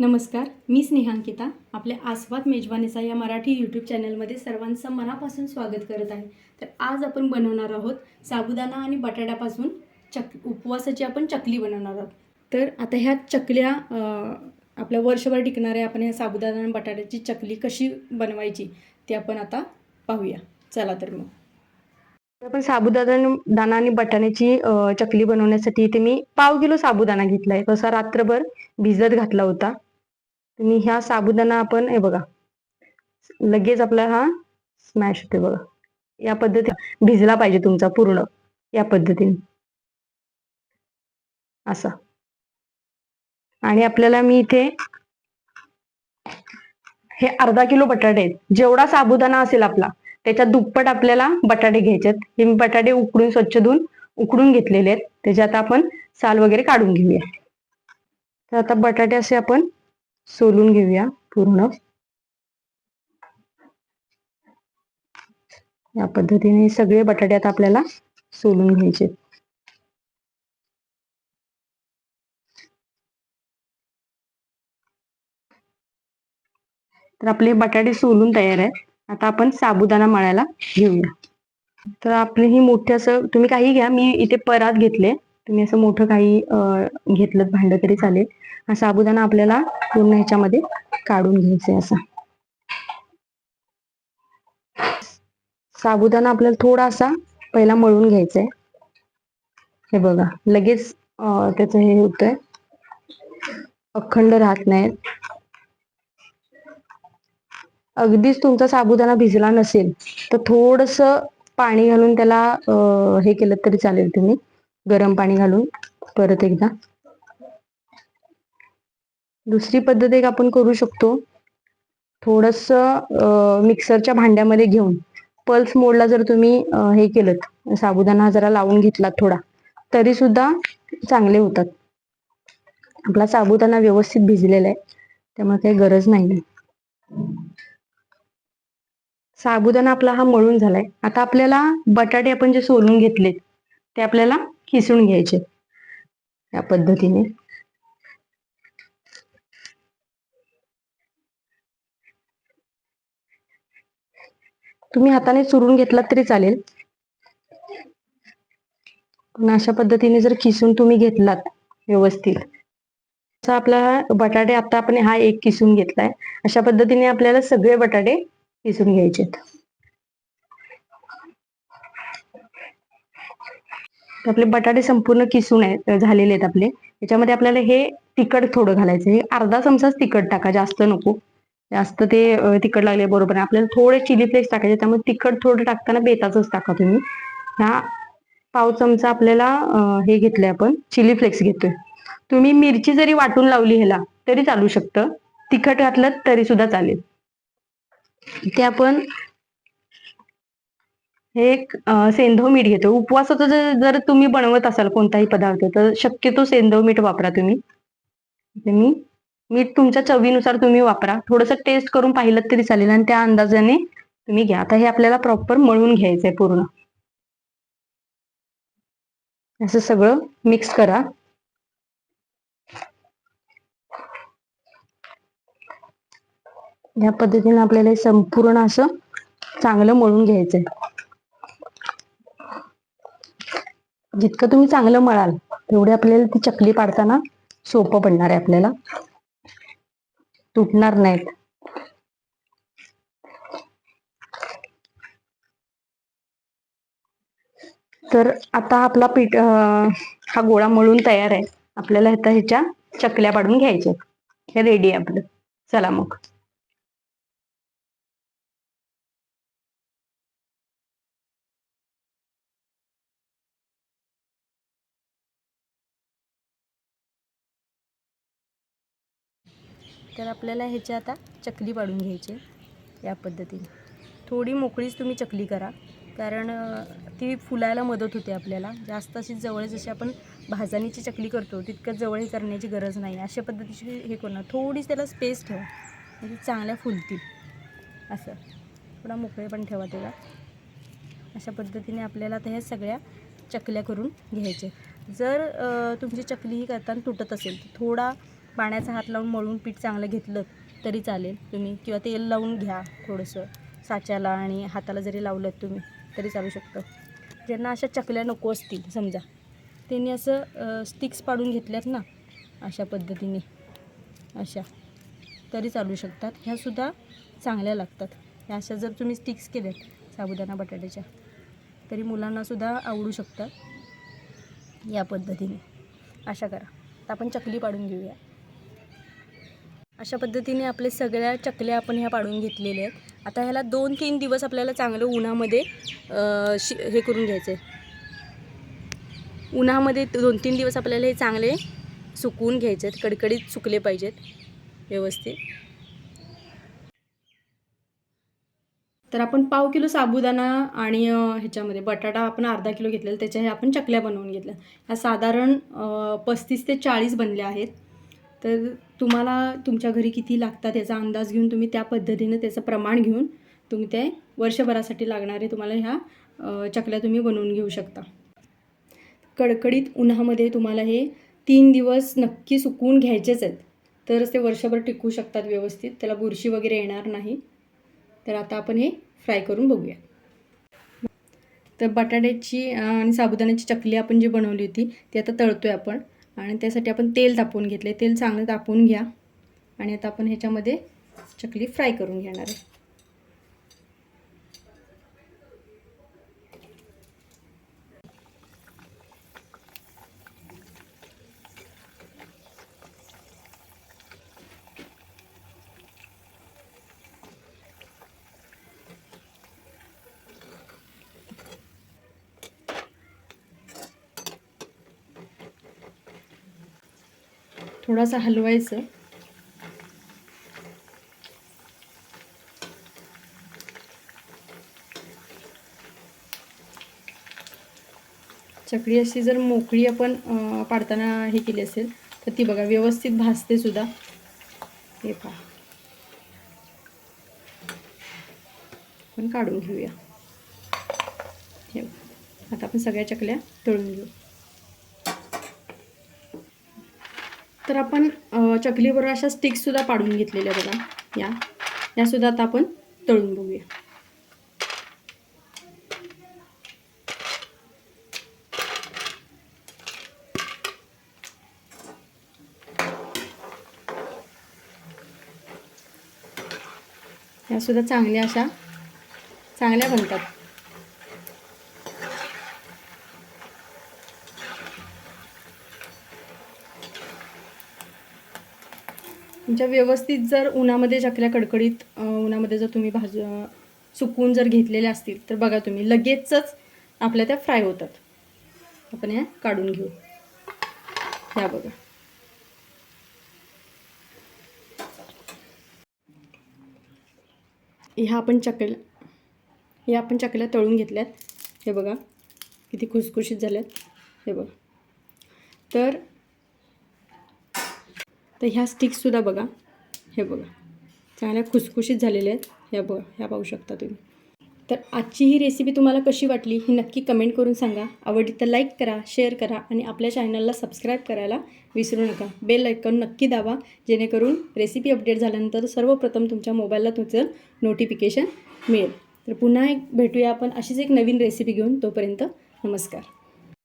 नमस्कार मी स्नेहांकिता आपल्या आस्वाद मेजवानीचा या मराठी यूट्यूब चॅनलमध्ये सर्वांचं मनापासून स्वागत करत आहे. तर आज आपण बनवणार आहोत साबुदाणा आणि बटाट्यापासून चक उपवासाची आपण चकली बनवणार आहोत. तर आता ह्या चकल्या आपल्या वर्षभर टिकणाऱ्या आपण ह्या साबुदाणा आणि बटाट्याची चकली कशी बनवायची ते आपण आता पाहूया. चला तर मग. आपण साबुदाणा दाणा आणि बटाण्याची चकली बनवण्यासाठी इथे मी पाव किलो साबुदाणा घेतलाय. तसा रात्रभर भिजत घातला होता. तुम्ही ह्या साबुदाणा आपण हे बघा. लगेच आपला हा स्मॅश होते बघा. या पद्धतीने भिजला पाहिजे तुमचा पूर्ण या पद्धतीने. असा. आणि आपल्याला मी इथे हे अर्धा किलो बटाटे आहेत. जेवढा साबुदाणा असेल आपला त्याच्या दुप्पट आपल्याला बटाटे घ्यायचे आहेत हे मी बटाटे उकडून स्वच्छ धुवून उकडून घेतलेले आहेत. त्याच्यात आपण साल वगैरे काढून घेऊया. तर आता बटाटे असे आपण सोलून घेऊया पूर्ण. या पद्धतीने सगळे बटाटे आता आपल्याला सोलून घ्यायचे. आहेत. तर आपले बटाटे सोलून तयार आहेत. आता आपण साबुदाणा मळायला घेऊया. तर आपले ही मोठे असं तुम्ही काही घ्या. मी इथे परात घेतले. तुम्ही असं मोठं काही घेतलं भांड तरी चालेल. हा साबुदाणा आपल्याला पूर्ण ह्याच्यामध्ये काढून घ्यायचंय असा. साबुदाणा आपल्याला थोडासा पहिला मळून घ्यायचा आहे हे बघा लगेच त्याचं हे होतंय. अखंड राहत नाहीत. अगदीच तुमचा साबुदाणा भिजला नसेल तर थोडस पाणी घालून त्याला हे केलं तरी चालेल तुम्ही. गरम पाणी घालून परत एकदा. दुसरी पद्धत एक आपण करू शकतो. थोडस मिक्सरच्या भांड्यामध्ये घेऊन पल्स मोडला जर तुम्ही हे केलं साबुदाणा जरा लावून घेतला थोडा तरी सुद्धा चांगले होतात. आपला साबुदाणा व्यवस्थित भिजलेला आहे त्यामुळे काही गरज नाही साबुदाणा आपला हा मळून झालाय. आता आपल्याला बटाटे आपण जे सोलून घेतलेत ते आपल्याला किसून घ्यायचे या पद्धतीने. तुम्ही हाताने चुरून घेतलात तरी चालेल. पण अशा पद्धतीने जर किसून तुम्ही घेतलात व्यवस्थित असा आपला बटाटे आता आपण हा एक किसून घेतलाय. अशा पद्धतीने आपल्याला सगळे बटाटे किसून घ्यायचे आपले बटाटे संपूर्ण किसून आहेत झालेले आहेत आपले. याच्यामध्ये आपल्याला हे तिखट थोडं घालायचं हे अर्धा चमचाच तिखट टाका जास्त नको. जास्त ते तिखट लागले बरोबर आहे. आपल्याला थोडे चिली फ्लेक्स टाकायचे त्यामुळे तिखट थोडं टाकताना बेताचंच टाका तुम्ही. ह्या पाव चमचा आपल्याला हे घेतलंय आपण चिली फ्लेक्स घेतोय. तुम्ही मिरची जरी वाटून लावली ह्याला तरी चालू शकतं. तिखट घातलं तरी सुद्धा चालेल. ते आपण हे एक अं, सेंधव मीठ घेतो. उपवासाचं जर जर तुम्ही बनवत असाल कोणताही पदार्थ तर शक्यतो सेंधव मीठ वापरा तुम्ही. इथे मी मीठ तुमच्या चवीनुसार तुम्ही वापरा. थोडंसं टेस्ट करून पाहिलं तरी चालेल आणि त्या अंदाजाने तुम्ही घ्या. आता हे आपल्याला प्रॉपर मळून घ्यायचंय पूर्ण. असं सगळं मिक्स करा. या पद्धतीने आपल्याला हे संपूर्ण असं चांगलं मळून घ्यायचंय. जितकं तुम्ही चांगलं मळाल तेवढे आपल्याला ती चकली पाडताना सोपं पडणार आहे आपल्याला. तुटणार नाहीत. तर आता आपला पीठ हा गोळा मळून तयार आहे. आपल्याला आता ह्याच्या चकल्या पाडून घ्यायच्या हे रेडी आहे आपलं. चला मग. तर आपल्याला ह्याची आता चकली पाडून घ्यायची या पद्धतीने. थोडी मोकळीच तुम्ही चकली करा कारण ती फुलायला मदत होते आपल्याला. जास्त अशी जवळ जशी आपण भाजणीची चकली करतो तितकं जवळ करण्याची गरज नाही. अशा पद्धतीची हे करणं थोडीच त्याला स्पेस ठेवा. म्हणजे चांगल्या फुलतील. असं. थोडा मोकळे पण ठेवा त्याला. अशा पद्धतीने आपल्याला आता ह्या सगळ्या चकल्या करून घ्यायच्या जर तुमची चकली ही करताना तुटत असेल तर थोडा पाण्याचा हात लावून मळून पीठ चांगलं घेतलं तरी चालेल तुम्ही. किंवा तेल लावून घ्या थोडंसं. साच्याला आणि हाताला जरी लावलं तुम्ही तरी चालू शकतं. ज्यांना अशा चकल्या नको असतील समजा त्यांनी असं स्टिक्स पाडून घेतल्यात ना अशा पद्धतीने अशा तरी चालू शकतात. ह्यासुद्धा चांगल्या लागतात. ह्या अशा जर तुम्ही स्टिक्स केल्यात साबुदाणा बटाट्याच्या तरी मुलांनासुद्धा आवडू शकतात. या पद्धतीने. अशा करा. आता आपण चकली पाडून घेऊया. अशा पद्धतीने आपले सगळ्या चकल्या आपण ह्या पाडून घेतलेल्या आहेत. आता ह्याला दोन तीन दिवस आपल्याला चांगलं उन्हामध्ये शि हे करून घ्यायचं आहे उन्हामध्ये दोन तीन दिवस आपल्याला हे चांगले सुकवून घ्यायचे आहेत कडकडीत सुकले पाहिजेत व्यवस्थित. तर आपण पाव किलो साबुदाणा आणि ह्याच्यामध्ये बटाटा आपण अर्धा किलो घेतलेला त्याच्या हे आपण चकल्या बनवून घेतल्या. ह्या साधारण पस्तीस ते चाळीस बनल्या आहेत. तर तुम्हाला तुमच्या घरी किती लागतात याचा अंदाज घेऊन तुम्ही त्या पद्धतीनं त्याचं प्रमाण घेऊन तुम्ही ते वर्षभरासाठी लागणारे तुम्हाला ह्या चकल्या तुम्ही बनवून घेऊ शकता. कडकडीत उन्हामध्ये तुम्हाला हे तीन दिवस नक्की सुकवून घ्यायचेच आहेत. तरच ते वर्षभर टिकू शकतात व्यवस्थित. त्याला बुरशी वगैरे येणार नाही. तर आता आपण हे फ्राय करून बघूया. तर बटाट्याची आणि साबुदाण्याची चकली आपण जी बनवली होती ती आता तळतो आहे आपण. आणि त्यासाठी आपण तेल तापवून घेतले तेल चांगलं तापवून घ्या. आणि आता आपण ह्याच्यामध्ये चकली फ्राय करून घेणार आहे. थोडासा हलवायचं. चकली अशी जर मोकळी आपण पाडताना हे केली असेल तर ती बघा व्यवस्थित भासते सुद्धा. हे पहा. आपण काढून घेऊया. हे आता आपण सगळ्या चकल्या तळून घेऊ. तर आपण चकलीवर चकलीबरोबर अशा स्टिक्ससुद्धा पाडून घेतलेल्या बघा. या. यासुद्धा आता आपण तळून बघूया. यासुद्धा चांगल्या अशा चांगल्या बनतात. तुमच्या व्यवस्थित जर उन्हामध्ये चकल्या कडकडीत उन्हामध्ये जर तुम्ही भाज सुकून सुकवून जर घेतलेल्या असतील तर बघा तुम्ही लगेचच आपल्या त्या फ्राय होतात. आपण ह्या काढून घेऊ. ह्या बघा. ह्या आपण चकल्या ह्या आपण चकल्या तळून घेतल्यात. हे बघा किती खुसखुशीत झाल्यात. हे बघा. तर तर ह्या स्टिक्ससुद्धा बघा. हे बघा. चांगल्या खुसखुशीत झालेल्या आहेत. ह्या बघा. ह्या पाहू शकता तुम्ही. तर आजची ही रेसिपी तुम्हाला कशी वाटली ही नक्की कमेंट करून सांगा. आवडली तर लाईक करा शेअर करा आणि आपल्या चॅनलला सबस्क्राईब करायला विसरू नका. बेल ऐकून नक्की दाबा. जेणेकरून रेसिपी अपडेट झाल्यानंतर सर्वप्रथम तुमच्या मोबाईलला तुमचं नोटिफिकेशन मिळेल. तर पुन्हा एक भेटूया आपण अशीच एक नवीन रेसिपी घेऊन. तोपर्यंत नमस्कार.